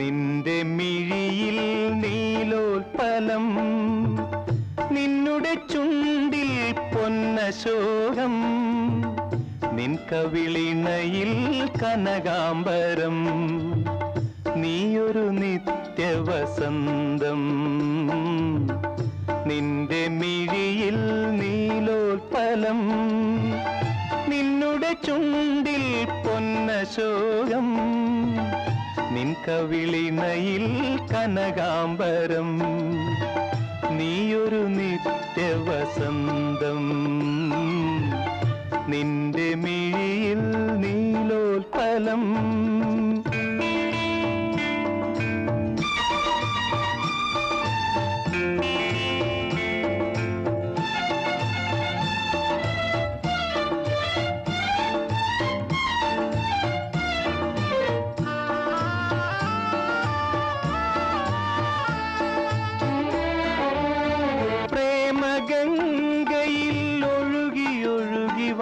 നിന്റെ മിഴിയിൽ നീലോത്പലം നിന്നുടെ ചുണ്ടിൽ പൊന്നശോകം നിൻ കവിളിണയിൽ കനകാംബരം നീയൊരു നിത്യവസന്തം. നിന്റെ മിഴിയിൽ നീലോത്പലം നിന്നുടെ ചുണ്ടിൽ പൊന്നശോകം നിൻ കവിളിണയിൽ കനകാംബരം നീയൊരു നിത്യവസന്തം. നിന്റെ മിഴിയിൽ നീലോൽപ്പലം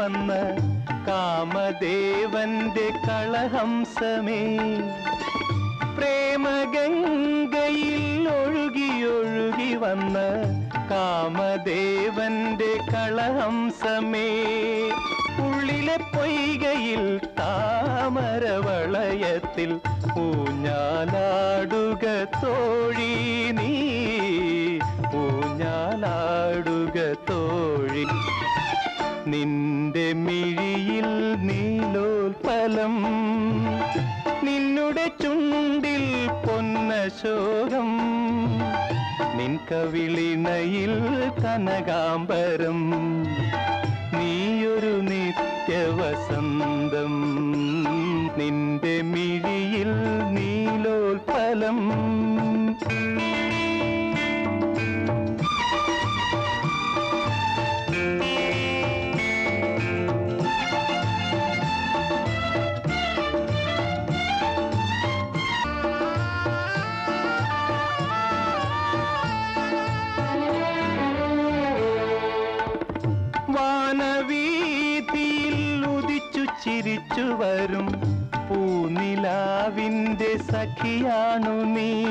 വന്ന കാമദേവന്റെ കളഹംസമേ. പ്രേമഗംഗയിൽ ഒഴുകി ഒഴുകി വന്ന കാമദേവന്റെ കളഹംസമേ. ഉള്ളിലെ പൊയ്കയിൽ താമരവളയത്തിൽ ഊഞ്ഞാലാടുക തോഴി നീ. ഊഞ്ഞാലാടുക തോഴി. നിന്റെ മിഴിയിൽ നീലോൽപലം നിന്നുടെ ചുണ്ടിൽ പൊന്നശോകം നിൻ കവിളിണയിൽ കനകാംബരം നീയൊരു നിത്യവസന്തം നിന്റെ മിഴിയിൽ നീലോൽപ്പലം. ചിരിച്ചു വരും. പൂനിലാവിന്റെ സഖിയാണു നീ.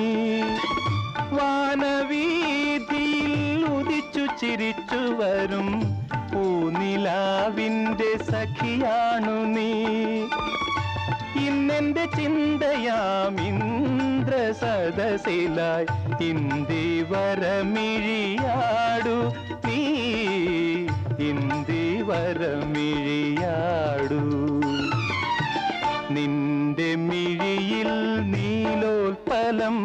വാനവീതിയിൽ ഉദിച്ചു ചിരിച്ചു വരും. പൂനിലാവിന്റെ സഖിയാണു നീ. ഇന്നെന്റെ ചിന്തയാം ഇന്ദ്ര സദസിലായി ഇന്ദിവരമിഴിയാടു നീ. ഇന്ദിവരമിഴിയാടു നിന്റെ മിഴിയിൽ നീലോത്പലം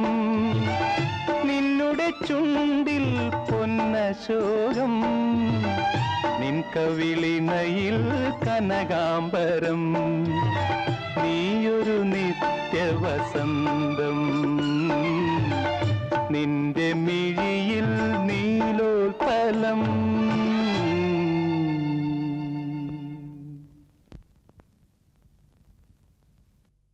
നിന്നുടെ ചുണ്ടിൽ പൊന്നശോകം നിൻ കവിളിനയിൽ കനകാംബരം നീയൊരു നിത്യവസന്തം. നിന്റെ മിഴിയിൽ നീലോത്പലം